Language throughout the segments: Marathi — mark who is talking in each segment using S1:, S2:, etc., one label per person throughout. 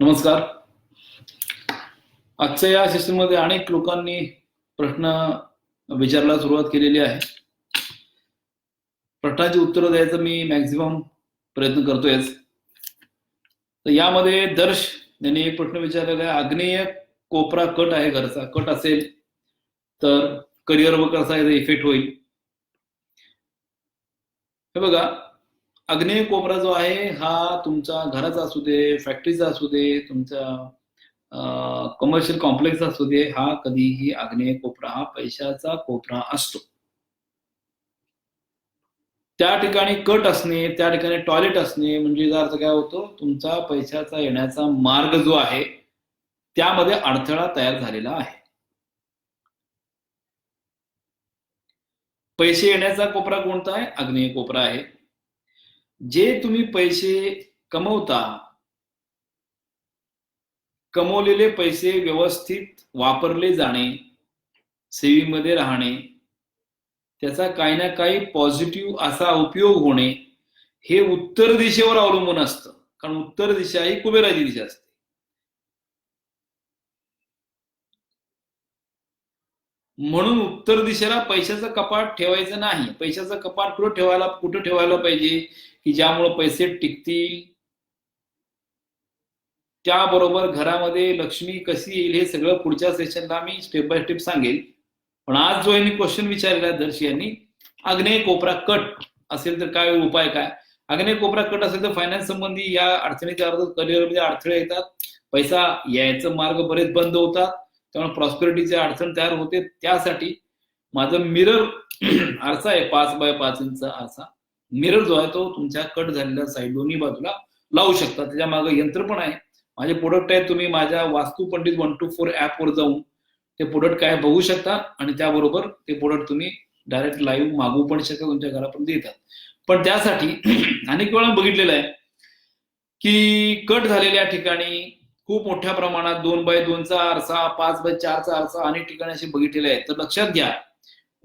S1: नमस्कार. आजच्या या सेशनमध्ये अनेक लोकांनी प्रश्न विचारायला सुरुवात केलेली आहे. प्रश्नाची उत्तरं द्यायचं मी मॅक्झिमम प्रयत्न करतोयच. तर यामध्ये दर्श यांनी एक प्रश्न विचारलेला आहे. आग्नेय कोपरा कट आहे घरचा. कट असेल तर करिअरवर कसा याचा इफेक्ट होईल? हे बघा अग्नेय कोपरा जो आहे हा तुमचा घराचा असू दे फॅक्टरीचा असू दे तुमचा कमर्शियल कॉम्प्लेक्स असू दे हा कधीही आग्नेय कोपरा हा पैशाचा कोपरा असतो. त्या ठिकाणी कट असणे त्या ठिकाणी टॉयलेट असणे म्हणजे याचा अर्थ काय होतो तुमचा पैशाचा येण्याचा मार्ग जो आहे त्यामध्ये अडथळा तयार झालेला आहे. पैसे येण्याचा कोपरा कोणता आहे? आग्नेय कोपरा आहे. जे तुम्ही पैसे कमवता कमवलेले पैसे व्यवस्थित वापरले जाणे सेवीमध्ये राहणे त्याचा काही ना काही पॉझिटिव्ह असा उपयोग होणे हे उत्तर दिशेवर अवलंबून असतं. कारण उत्तर दिशा ही कुबेराची दिशा असते. म्हणून उत्तर दिशेला पैशाचं कपाट ठेवायचं नाही. पैशाचं कपाट कुठं ठेवायला कुठं ठेवायला पाहिजे? की ज्यामुळे पैसे टिकतील? त्याबरोबर घरामध्ये लक्ष्मी कशी येईल हे सगळं पुढच्या सेशनला मी स्टेप बाय स्टेप सांगेल. पण आज जो यांनी क्वेश्चन विचारलेला दर्शी यांनी आग्नेय कोपरा कट असेल तर काय उपाय काय? आग्नेय कोपरा कट असेल तर फायनान्स संबंधी या अडचणीच्या अर्थ करिअरमध्ये अडथळे येतात. पैसा यायचं मार्ग बरेच बंद होतात. त्यामुळे प्रॉस्पेरिटीची अडचण तयार होते. त्यासाठी माझं मिरर आरसा आहे पाच बाय पाच इंच आरसा. मिरर जो आहे तो तुमच्या कट झालेल्या साईड दोन्ही बाजूला लावू शकता. त्याच्यामागे यंत्र पण आहे. माझे प्रोडक्ट आहे तुम्ही माझ्या वास्तू पंडित वन टू फोर वर जाऊन ते प्रोडक्ट काय बघू शकता आणि त्याबरोबर ते प्रोडक्ट तुम्ही डायरेक्ट लाईव्ह मागवू पण शकता तुमच्या घरापर्यंत येतात. पण त्यासाठी अनेक वेळा बघितलेलं आहे की कट झालेल्या ठिकाणी खूप मोठ्या प्रमाणात दोन बाय दोनचा आरसा पाच बाय चारचा आरसा अनेक ठिकाणी असे बघितलेले आहेत. तर लक्षात घ्या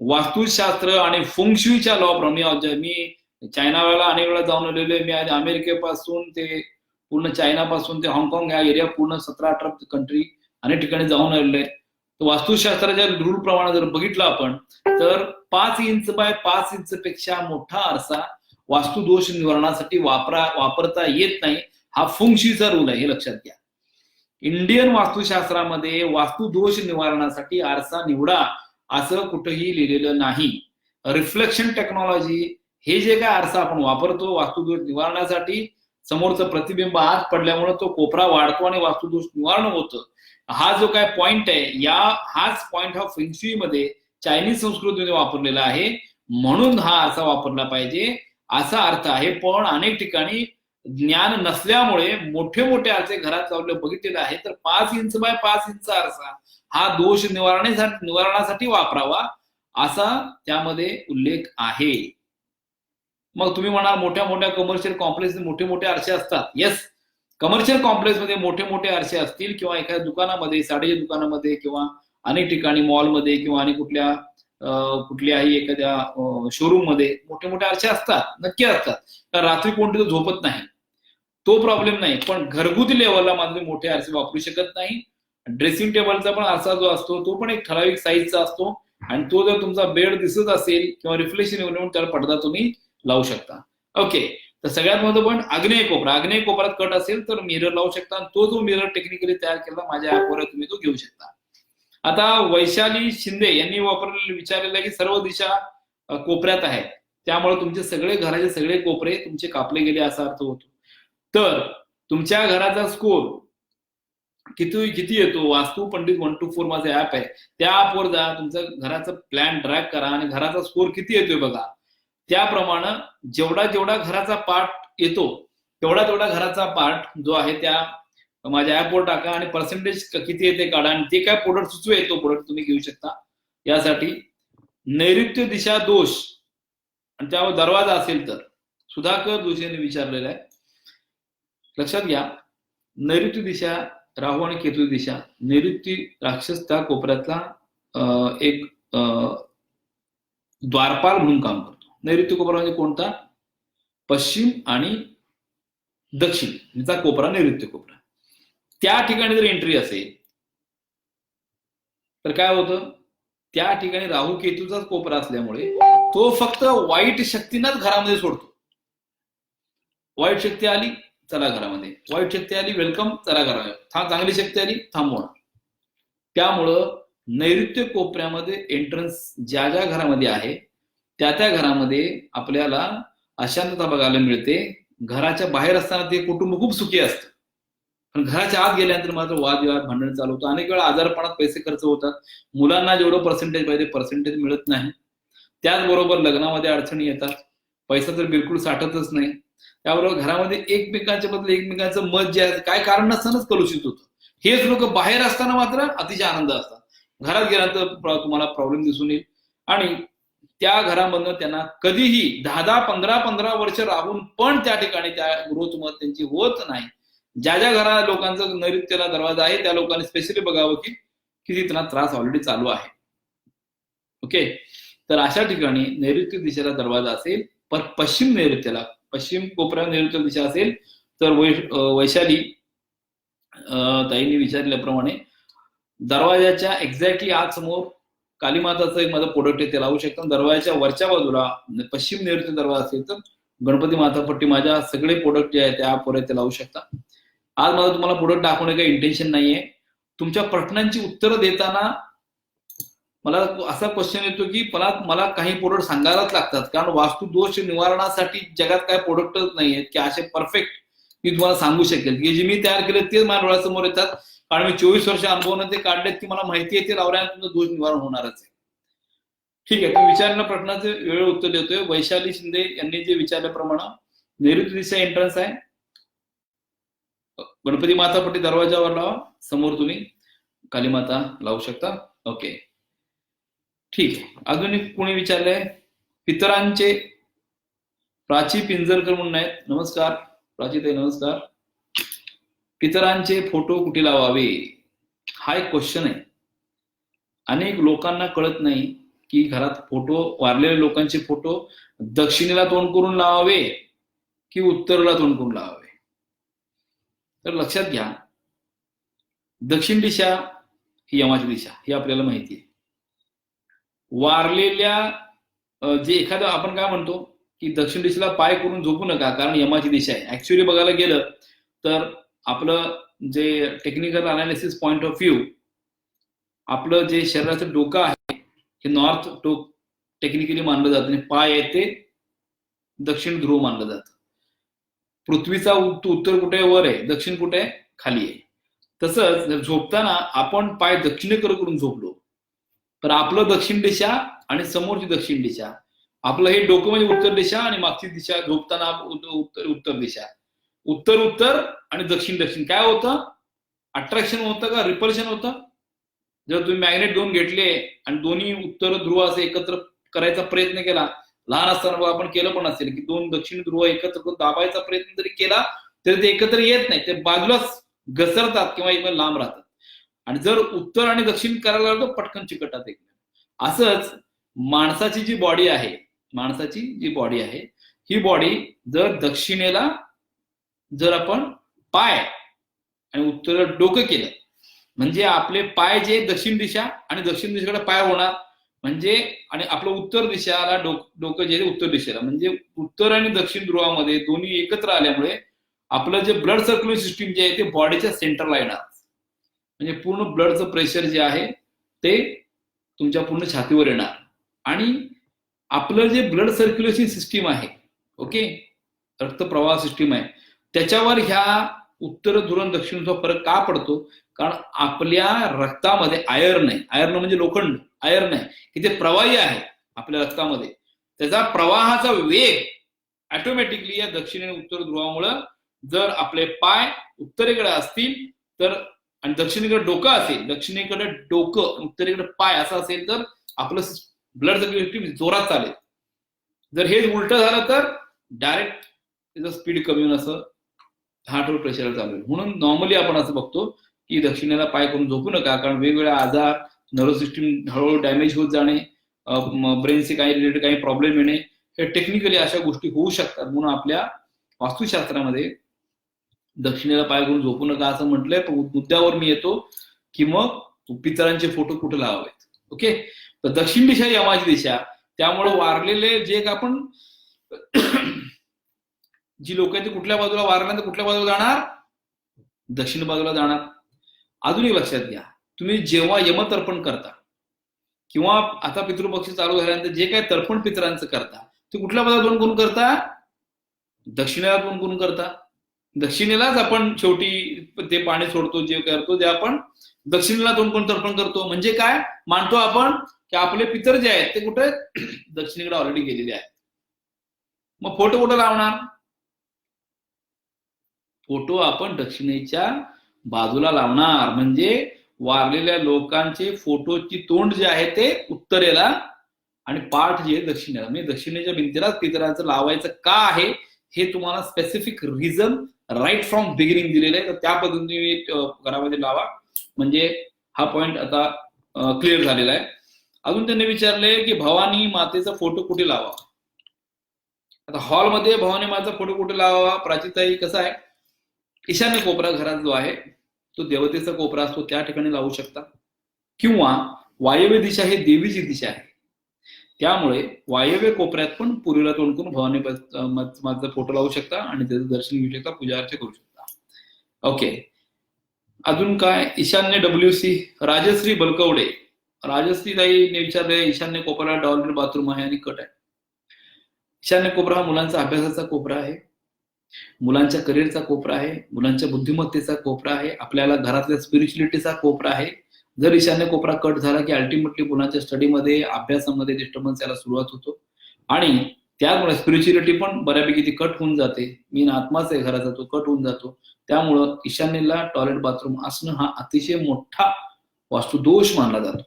S1: वास्तुशास्त्र आणि फुंगशुईच्या लॉ प्रमाणे मी वेळेला अनेक वेळा जाऊन आलेलो आहे. मी आज अमेरिकेपासून ते पूर्ण चायनापासून ते हाँगकाँग या एरिया पूर्ण सतरा अठरा कंट्री अनेक ठिकाणी जाऊन आलेलो आहे. तर वास्तुशास्त्राच्या रूल प्रमाणे जर बघितलं आपण तर पाच इंच बाय पाच इंच पेक्षा मोठा आरसा वास्तुदोष निवारणासाठी वापरा वापरता येत नाही. हा फुंगशीचा रूल आहे हे लक्षात घ्या. इंडियन वास्तुशास्त्रामध्ये वास्तुदोष निवारणासाठी आरसा निवडा असं कुठंही लिहिलेलं नाही. रिफ्लेक्शन टेक्नॉलॉजी हे जे काय आरसा आपण वापरतो वास्तुदोष निवारणासाठी समोरचं प्रतिबिंब आत पडल्यामुळे तो कोपरा वाढतो आणि वास्तुदोष निवारण होतं. हा जो काय पॉइंट आहे या हाच पॉइंट हा फेन्सी मध्ये चायनीज संस्कृतीमध्ये वापरलेला आहे. म्हणून हा आरसा वापरला पाहिजे. असा अर्थ आहे पण अनेक ठिकाणी ज्ञान नसल्यामुळे मोठे मोठे आरसे घरात लावले बघितलेले आहे. तर पाच इंच बाय पाच इंच आरसा हा दोष निवारणासाठी निवारणासाठी वापरावा असा त्यामध्ये उल्लेख आहे. मग तुम्ही म्हणाल मोठ्या मोठ्या कमर्शियल कॉम्प्लेक्स मोठे मोठे आरसे असतात. येस कमर्शियल कॉम्प्लेक्समध्ये मोठे मोठे आरसे असतील किंवा एखाद्या दुकानामध्ये साडीच्या दुकानामध्ये किंवा अनेक ठिकाणी मॉलमध्ये किंवा आणि कुठल्या कुठल्याही एखाद्या शोरूममध्ये मोठे मोठे आरसे असतात नक्की असतात. तर रात्री कोणते झोपत नाही. तो प्रॉब्लेम नाही. पण घरगुती लेवलला माझे मोठे आरसे वापरू शकत नाही. ड्रेसिंग टेबलचा पण आरसा जो असतो तो पण एक ठराविक साईजचा असतो. आणि तो जर तुमचा बेड दिसत असेल किंवा रिफ्लेक्शन येऊन त्याला पडदा तुम्ही लावू शकता. ओके तर सगळ्यात महत्त्व पण आग्नेय कोपरा. आग्नेय कोपऱ्यात कट असेल तर मिरर लावू शकता. आणि तो जो मिरर टेक्निकली तयार केला माझ्या ऍपवर तुम्ही तो घेऊ शकता. आता वैशाली शिंदे यांनी वापरलेले विचारलेलं की सर्व दिशा कोपऱ्यात आहे त्यामुळे तुमचे सगळे घराचे सगळे कोपरे तुमचे कापले गेले असा अर्थ होतो. तर तुमच्या घराचा स्कोर किती किती येतो? Vastu Pandit one two four माझं ऍप आहे. त्या ऍपवर जा तुमचा घराचा प्लॅन ट्रॅक करा आणि घराचा स्कोर किती येतोय बघा. त्याप्रमाणे जेवढा जेवढा घराचा पार्ट येतो तेवढा तेवढा घराचा पार्ट जो आहे त्या माझ्या ऍपवर टाका आणि पर्सेंटेज किती येते काढा आणि ते काय प्रोडक्ट सुचू येतो प्रोडक्ट तुम्ही घेऊ शकता. यासाठी नैऋत्य दिशा दोष आणि त्यावर दरवाजा असेल तर सुधाकर जोशी यांनी विचारलेला आहे. लक्षात घ्या नैऋत्य दिशा राहू आणि केतू दिशा नैऋत्य राक्षस त्या कोपऱ्यातला एक द्वारपाल म्हणून काम करतो. नैऋत्य कोपरा म्हणजे कोणता? पश्चिम आणि दक्षिण म्हणजे याचा कोपरा नैऋत्य कोपरा. त्या ठिकाणी जर एंट्री असेल तर काय होतं? त्या ठिकाणी राहू केतूचाच कोपरा असल्यामुळे तो फक्त वाईट शक्तींनाच घरामध्ये सोडतो. वाईट शक्ती आली चला घरामध्ये. वाईट शक्ती आली वेलकम चला घरामध्ये. था चांगली शक्ती आली थांबवणार त्यामुळं नैऋत्य कोपऱ्यामध्ये एंट्रन्स ज्या ज्या घरामध्ये आहे त्या त्या घरामध्ये आपल्याला अशांतता बघायला मिळते. घराच्या बाहेर असताना ते कुटुंब खूप सुखी असतं. पण घराच्या आत गेल्यानंतर मात्र वादविवाद भांडण चालू होतं अनेक वेळा आजारपणात पैसे खर्च होतात. मुलांना जेवढं पर्सेंटेज पाहिजे पर्सेंटेज मिळत नाही. त्याचबरोबर लग्नामध्ये अडचणी येतात. पैसा तर बिलकुल साठतच नाही. त्याबरोबर घरामध्ये एकमेकांच्या बद्दल एकमेकांचं मत जे आहे काय कारण नसतानाच कलुषित होतं. हेच लोक बाहेर असताना मात्र अतिशय आनंद असतात. घरात गेल्यानंतर तुम्हाला प्रॉब्लेम दिसून येईल. आणि त्या घरामधनं त्यांना कधीही दहा दहा पंधरा पंधरा वर्ष राहून पण त्या ठिकाणी त्या ग्रोथ मत त्यांची होत नाही. ज्या ज्या घरा लोकांचा नैऋत्यला दरवाजा आहे त्या लोकांनी स्पेशली बघावं की किती त्यांना त्रास ऑलरेडी चालू आहे. ओके तर अशा ठिकाणी नैऋत्य दिशेला दरवाजा असेल पण पश्चिम नैऋत्याला पश्चिम कोपऱ्या नैऋत्य दिशा असेल तर वै वैशाली ताईंनी विचारल्याप्रमाणे दरवाजाच्या एक्झॅक्टली आत समोर कालीमाताचं एक माझं प्रोडक्ट आहे ते लावू शकता. दरवाजाच्या वरच्या बाजूला पश्चिम नैऋत्य दरवाजा असेल तर गणपती मातापट्टी माझ्या सगळे प्रोडक्ट जे आहेत त्या ॲपवर ते लावू शकता. आज माझं तुम्हाला प्रोडक्ट दाखवणे काही इंटेन्शन नाहीये. तुमच्या प्रश्नांची उत्तरं देताना मला असा क्वेश्चन येतो की मला मला काही प्रोडक्ट सांगायलाच लागतात. कारण वास्तू दोष निवारणासाठी जगात काय प्रोडक्टच नाही आहेत की असे परफेक्ट मी तुम्हाला सांगू शकेल. की जे मी तयार केले तेच माझ्या डोळ्यासमोर येतात. कारण मी चोवीस वर्ष अनुभवनं ते काढलेत की मला माहिती आहे ते लावल्यानंतर तुमचं दोष निवारण होणारच आहे. ठीक आहे तुम्ही विचारलेल्या प्रश्नाचे वेळ उत्तर देतोय. वैशाली शिंदे यांनी जे विचारल्याप्रमाणे नैऋत्य दिशा एंट्रन्स आहे. गणपती माता दरवाजावर लावा. समोर तुम्ही कालीमाता लावू शकता. ओके ठीक आहे. अजून एक कोणी विचारलंय? पितरांचे प्राची पिंजरकर म्हणून आहेत. नमस्कार. प्राची नमस्कार. पितरांचे फोटो कुठे लावावे? हा एक क्वेश्चन आहे. अनेक लोकांना कळत नाही की घरात फोटो वारलेल्या लोकांचे फोटो दक्षिणेला तोंड करून लावावे की उत्तरेला तोंड करून लावावे? तर लक्षात घ्या. दक्षिण दिशा ही यमाची दिशा ही आपल्याला माहिती आहे. वारलेल्या जे एखादं आपण काय म्हणतो की दक्षिण दिशेला पाय करून झोपू नका कारण यमाची दिशा आहे. ऍक्च्युअली बघायला गेलं तर आपलं जे technical analysis point of view आपलं जे शरीराचं डोकं आहे हे नॉर्थ टोक टेक्निकली मानलं जातं. आणि पाय आहे ते दक्षिण ध्रुव मानलं जातं. पृथ्वीचा उत्तर कुठे वर आहे. दक्षिण कुठे? खाली आहे. तसंच झोपताना आपण पाय दक्षिणेकडे करून झोपलो तर आपलं दक्षिण दिशा आणि समोरची दक्षिण दिशा. आपलं हे डोकं म्हणजे उत्तर दिशा आणि मागची दिशा झोपताना उत्तर उत्तर दिशा. उत्तर उत्तर आणि दक्षिण दक्षिण. काय होतं? अट्रॅक्शन होतं का? रिपल्शन होतं? जर तुम्ही मॅग्नेट दोन घेतले आणि दोन्ही उत्तर ध्रुव असे एकत्र करायचा प्रयत्न केला लहान असताना आपण केलं पण असेल की दोन दक्षिण ध्रुव एकत्र करून दाबायचा प्रयत्न जरी केला तरी ते एकत्र येत नाही. ते बाजूलाच घसरतात किंवा एकदम लांब राहतात. आणि जर उत्तर आणि दक्षिण करायला लागलो पटकन चिकटात एकमेक असंच माणसाची जी बॉडी आहे माणसाची जी बॉडी आहे ही बॉडी जर दक्षिणेला जर आपण पाय आणि उत्तर डोकं केलं म्हणजे आपले पाय जे दक्षिण दिशा आणि दक्षिण दिशेकडे पाय होणार म्हणजे आणि आपलं उत्तर दिशाला डोक डोकं जे आहे उत्तर दिशेला म्हणजे उत्तर आणि दक्षिण ध्रुवामध्ये दोन्ही एकत्र आल्यामुळे आपलं जे ब्लड सर्क्युलेशन सिस्टीम जे आहे ते बॉडीच्या सेंटरला येणार. म्हणजे पूर्ण ब्लडचं प्रेशर जे आहे ते तुमच्या पूर्ण छातीवर येणार. आणि आपलं जे ब्लड सर्क्युलेशन सिस्टीम आहे ओके? रक्तप्रवाह सिस्टीम आहे त्याच्यावर ह्या उत्तर धुरण दक्षिणचा दक्षिण फरक का पडतो? कारण आपल्या रक्तामध्ये आयर्न आहे आयर्न म्हणजे लोखंड. आयर्न आहे की ते प्रवाही आहे आपल्या रक्तामध्ये त्याचा प्रवाहाचा वेग ऑटोमॅटिकली या दक्षिण आणि उत्तर ध्रुवामुळं जर आपले पाय उत्तरेकडे असतील तर आणि दक्षिणेकडे डोकं असेल दक्षिणेकडे डोकं उत्तरेकडे पाय असं असेल तर आपलं ब्लड सर्क्युलेशन जोरात चालेल. जर हेच उलट झालं तर डायरेक्ट त्याचं स्पीड कमी होऊन असं हार्टवर प्रेशर चालू म्हणून नॉर्मली आपण असं बघतो की दक्षिणेला पाय करून झोपू नका कारण वेगवेगळ्या आजार नर्व सिस्टीम हळूहळू डॅमेज होत जाणे ब्रेनचे काही रिलेटेड काही प्रॉब्लेम येणे हे टेक्निकली अशा गोष्टी होऊ शकतात. म्हणून आपल्या वास्तुशास्त्रामध्ये दक्षिणेला पाय करून झोपू नका असं म्हटलंय. पण मुद्द्यावर मी येतो की मग पितरांचे फोटो कुठे लावावेत? ओके तर दक्षिण दिशा यमाची दिशा. त्यामुळे वारलेले जे का आपण जी लोक आहेत ते कुठल्या बाजूला वारल्यानंतर कुठल्या बाजूला जाणार? दक्षिण बाजूला जाणार. अजून एक लक्षात घ्या तुम्ही जेव्हा यमतर्पण करता किंवा आता पितृपक्ष चालू झाल्यानंतर जे काय तर्पण पितरांचं करता ते कुठल्या बाजूला दोन करून करता? दक्षिणेला दोन करून करता. दक्षिणेलाच आपण शेवटी ते पाणी सोडतो जे करतो ते आपण दक्षिणेला दोन कोण तर्पण करतो. म्हणजे काय? मानतो आपण की आपले पितर जे आहेत ते कुठे? दक्षिणेकडे ऑलरेडी गेलेले आहेत. मग फोटो कुठं लावणार? फोटो आपण दक्षिणेच्या बाजूला लावणार. म्हणजे वारलेल्या लोकांचे फोटोची तोंड जे आहे ते उत्तरेला आणि पाठ जे दक्षिणेला. म्हणजे दक्षिणेच्या भिंतीला पितराचं लावायचं का आहे? हे तुम्हाला specific reason right from beginning दिलेलं. आहे तर त्या पद्धतीने घरामध्ये लावा. म्हणजे हा पॉइंट आता क्लिअर झालेला आहे. अजून त्यांनी विचारले की भवानी मातेचा फोटो कुठे लावा? आता हॉलमध्ये भवानी मातेचा फोटो कुठे लावावा? प्राचीताई कसा आहे? ईशान्य कोपरा घरात जो आहे तो देवतेचा कोपरा असतो. त्या ठिकाणी लावू शकता. किंवा वायव्य दिशा हे देवीची दिशा आहे. त्यामुळे वायव्य कोपऱ्यात पण पुरीला तोंड करून भवानी माझा फोटो लावू शकता आणि त्याचं दर्शन घेऊ शकता पूजा अर्चा करू शकता. ओके. अजून काय? ईशान्य डब्ल्यू सी राजश्री बलकवडे. राजश्री ताईने विचारले ईशान्य कोपरा डॉलर बाथरूम आहे आणि कट आहे. ईशान्य कोपरा हा मुलांचा अभ्यासाचा कोपरा आहे. मुलांच्या करिअरचा कोपरा आहे. मुलांच्या बुद्धिमत्तेचा कोपरा आहे. आपल्याला घरातल्या स्पिरिच्युलिटीचा कोपरा आहे. जर ईशान्य कोपरा कट झाला की अल्टिमेटली पुण्याच्या स्टडीमध्ये अभ्यासामध्ये डिस्टर्बन्स यायला सुरुवात होतो. आणि त्यामुळे स्पिरिच्युलिटी पण बऱ्यापैकी ती कट होऊन जाते. मी आत्माच आहे घराचा तो कट होऊन जातो. त्यामुळं ईशान्येला टॉयलेट बाथरूम असणं हा अतिशय मोठा वास्तुदोष मानला जातो.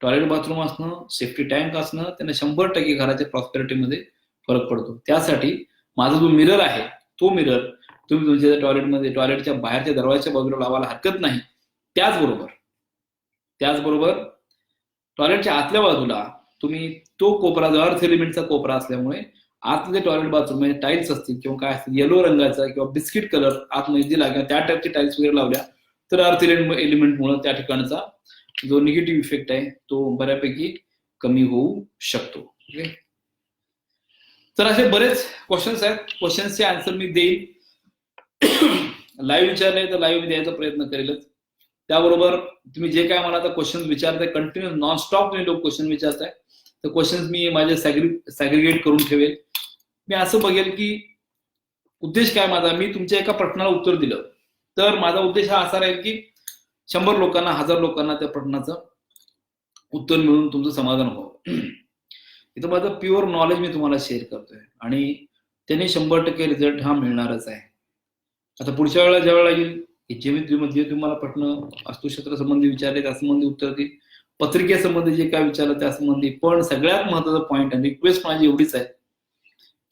S1: टॉयलेट बाथरूम असणं सेफ्टी टँक असणं त्यांना शंभर टक्के घराच्या प्रॉस्पेरिटीमध्ये फरक पडतो. त्यासाठी माझा जो मिरर आहे तो मिरर तुम्ही तुमच्या टॉयलेटमध्ये टॉयलेटच्या बाहेरच्या दरवाजाच्या बाजूला लावायला हरकत नाही. त्याचबरोबर त्याचबरोबर टॉयलेटच्या आतल्या बाजूला तुम्ही तो कोपरा जो अर्थ एलिमेंटचा कोपरा असल्यामुळे आतले टॉयलेट बाथरूम म्हणजे टाईल्स असतील किंवा काय असतील येलो रंगाचा किंवा बिस्किट कलर आतमध्ये दिला किंवा त्या टाईपचे टाईल्स वगैरे लावल्या तर अर्थ एलिमेंट मुळे त्या ठिकाणचा जो निगेटिव्ह इफेक्ट आहे तो बऱ्यापैकी कमी होऊ शकतो. तर असे बरेच क्वेश्चन्स आहेत. क्वेश्चन्सचे आन्सर मी देईन. लाईव्ह विचारले तर लाईव्ह द्यायचा प्रयत्न करेलच. त्याबरोबर तुम्ही जे काय मला आता क्वेश्चन विचारताय. कंटिन्यू नॉनस्टॉप तुम्ही लोक क्वेश्चन विचारताय. तर क्वेश्चन मी माझे सॅग्रिगेट करून ठेवेल. मी असं बघेल की उद्देश काय माझा? मी तुमच्या एका प्रश्नाला उत्तर दिलं. तर माझा उद्देश हा असा राहील की शंभर लोकांना हजार लोकांना त्या प्रश्नाचं उत्तर मिळून तुमचं समाधान व्हावं. इथं माझं प्युअर नॉलेज मी तुम्हाला शेअर करतोय. आणि त्याने शंभर टक्के रिझल्ट हा मिळणारच आहे. आता पुढच्या वेळेला ज्या वेळेला येईल जे मध्ये तुम्हाला प्रश्न वास्तुशास्त्रासंबंधी विचारले त्यासंबंधी उत्तर देईल पत्रिकेसंबंधी जे काय विचारलं त्यासंबंधी. पण सगळ्यात महत्त्वाचा पॉईंट आणि रिक्वेस्ट माझी एवढीच आहे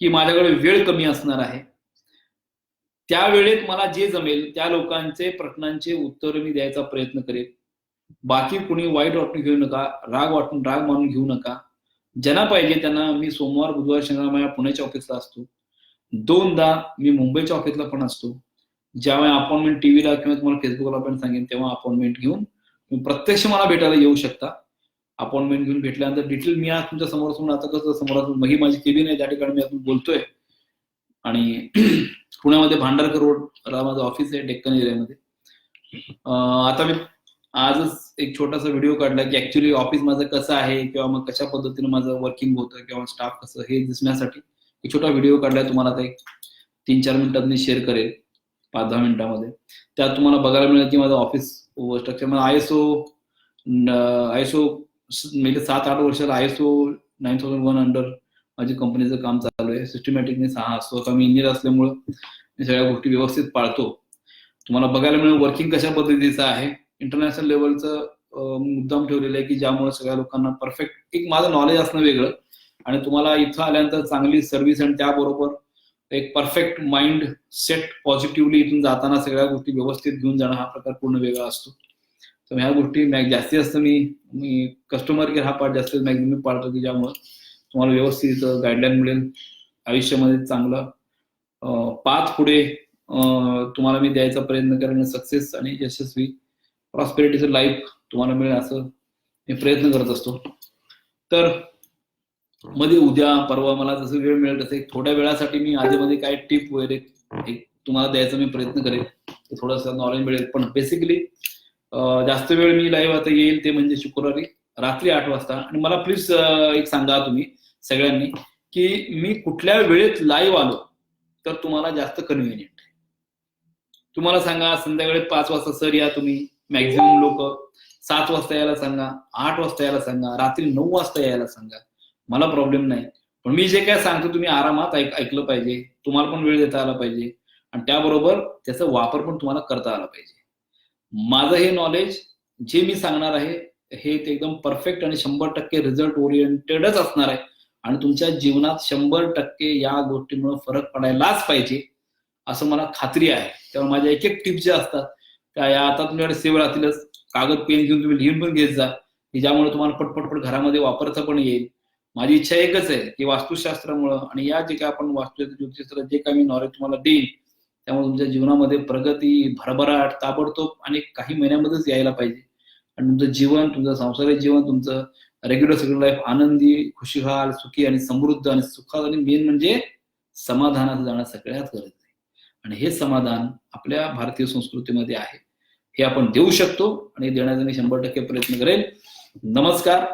S1: की माझ्याकडे वेळ कमी असणार आहे. त्या वेळेत मला जे जमेल त्या लोकांचे प्रश्नांचे उत्तर मी द्यायचा प्रयत्न करेन. बाकी कुणी वाईट वाटून घेऊ नका राग वाटून राग मानून घेऊ नका. ज्यांना पाहिजे त्यांना मी सोमवार बुधवार शनिवार पुण्याच्या ऑफिसला असतो. दोनदा मी मुंबईच्या ऑफिसला पण असतो. ज्यावेळी अपॉइंटमेंट टीव्हीला किंवा तुम्हाला फेसबुकला पण सांगेन तेव्हा अपॉइंटमेंट घेऊन तुम्ही प्रत्यक्ष मला भेटायला येऊ शकता. अपॉइंटमेंट घेऊन भेटल्यानंतर डिटेल मी आज तुमच्यासमोर समोर आता कसं समोर मग माझी केबिन आहे त्या ठिकाणी मी अजून बोलतोय. आणि पुण्यामध्ये भांडारकर रोड माझं ऑफिस आहे डेक्कन एरियामध्ये. आता मी आजच एक छोटासा व्हिडिओ काढला की ऍक्च्युली ऑफिस माझं कसं आहे किंवा मग कशा पद्धतीने माझं वर्किंग होतं किंवा स्टाफ कसं हे दिसण्यासाठी एक छोटा व्हिडिओ काढलाय तुम्हाला आता एक तीन चार मिनिटात मी शेअर करेल. पाच दहा मिनिटामध्ये. त्यात तुम्हाला बघायला मिळेल की माझं ऑफिस स्ट्रक्चर मला I S O I S O म्हणजे सात आठ वर्षाला I S O nine thousand one under माझी कंपनीचं काम चालू आहे. सिस्टमॅटिकने सहा असतो. आता मी इंजिनियर असल्यामुळं मी सगळ्या गोष्टी व्यवस्थित पाळतो. तुम्हाला बघायला मिळेल वर्किंग कशा पद्धतीचं आहे. इंटरनॅशनल लेवलचं मुद्दाम ठेवलेलं आहे की ज्यामुळे सगळ्या लोकांना परफेक्ट एक माझं नॉलेज असणं वेगळं. आणि तुम्हाला इथं आल्यानंतर चांगली सर्व्हिस आणि त्याबरोबर एक परफेक्ट माइंड सेट पॉझिटिव्हली इथून जाताना सगळ्या गोष्टी व्यवस्थित घेऊन जाणं हा प्रकार पूर्ण वेगळा असतो. तर ह्या गोष्टी जास्तीत जास्त मी मी कस्टमर केअर हा पार्ट जास्त मॅक्झिमम पाळतो की ज्यामुळे तुम्हाला व्यवस्थित गाईडलाईन मिळेल आयुष्यामध्ये चांगलं पाच पुढे तुम्हाला मी द्यायचा प्रयत्न करेन सक्सेस आणि यशस्वी प्रॉस्पेरिटीचं लाईफ तुम्हाला मिळेल असं मी प्रयत्न करत असतो. तर मध्ये उद्या परवा मला जसं वेळ मिळेल तसं एक थोड्या वेळासाठी मी आधीमध्ये काय टिप वगैरे एक तुम्हाला द्यायचा मी प्रयत्न करेन. थोडंसं नॉलेज मिळेल. पण बेसिकली जास्त वेळ मी लाईव्ह आता येईल ते म्हणजे शुक्रवारी रात्री आठ वाजता. आणि मला प्लीज एक सांगा तुम्ही सगळ्यांनी की मी कुठल्या वेळेत लाईव्ह आलो तर तुम्हाला जास्त कन्व्हिनियंट तुम्हाला सांगा संध्याकाळी पाच वाजता सर या तुम्ही मॅक्झिमम लोक. सात वाजता यायला सांगा आठ वाजता यायला सांगा रात्री नऊ वाजता यायला सांगा. मला प्रॉब्लेम नाही. पण मी जे काय सांगतो तुम्ही आरामात ऐक ऐकलं पाहिजे. तुम्हाला पण वेळ देता आला पाहिजे. आणि त्याबरोबर त्याचा वापर पण तुम्हाला करता आला पाहिजे. माझं हे नॉलेज जे मी सांगणार आहे हे ते एकदम परफेक्ट आणि शंभर टक्के रिझल्ट ओरिएंटेडच असणार आहे. आणि तुमच्या जीवनात शंभर टक्के या गोष्टीमुळे फरक पडायलाच पाहिजे असं मला खात्री आहे. त्यामुळे माझ्या एक एक टिप्स ज्या असतात त्या या आता तुमच्याकडे सेव्ह राहतीलच. कागद पेन घेऊन तुम्ही लिहून पण घेत जा. की ज्यामुळे तुम्हाला पटपटपट घरामध्ये वापरता पण येईल. माझी इच्छा एकच आहे की वास्तुशास्त्रामुळं आणि या जे काय आपण वास्तू ज्योतिषास्त्र जे काय मी नॉलेज तुम्हाला देईन त्यामुळे तुमच्या जीवनामध्ये प्रगती भरभराट ताबडतोब आणि काही महिन्यामध्येच यायला पाहिजे. आणि तुमचं जीवन तुमचं सांसारिक जीवन तुमचं रेग्युलर सेग्युलर लाईफ आनंदी खुशीहाल सुखी आणि समृद्ध आणि सुखात आणि मेन म्हणजे समाधानात जाणं सगळ्यात गरज आहे. आणि हे समाधान आपल्या भारतीय संस्कृतीमध्ये आहे. हे आपण देऊ शकतो आणि देण्याचा मी शंभर टक्के प्रयत्न करेल नमस्कार.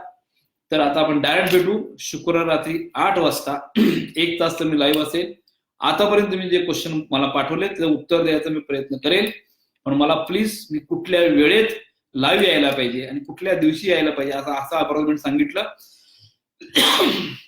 S1: तर आता आपण डायरेक्ट भेटू. शुक्रवार रात्री आठ वाजता. एक तास तर मी लाईव्ह असेल. आतापर्यंत तुम्ही जे क्वेश्चन मला पाठवले त्याचं उत्तर द्यायचा मी प्रयत्न करेल पण मला प्लीज मी कुठल्या वेळेत लाईव्ह यायला पाहिजे आणि कुठल्या दिवशी यायला पाहिजे असं असं अपार्टमेंट सांगितलं.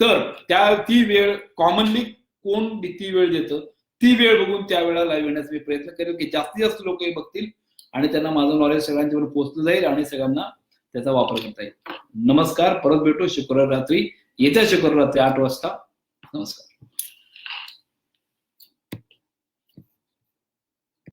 S1: तर त्या ती वेळ कॉमनली कोण ती वेळ देतं ती वेळ बघून त्या वेळेला लाईव्ह येण्याचा मी प्रयत्न करेल की जास्तीत जास्त लोक हे बघतील आणि त्यांना माझं नॉलेज सगळ्यांच्यावर पोहोचलं जाईल आणि सगळ्यांना त्याचा वापर करता येईल. नमस्कार परत भेटू शुक्रवार रात्री येत्या शुक्रवार रात्री आठ वाजता. नमस्कार.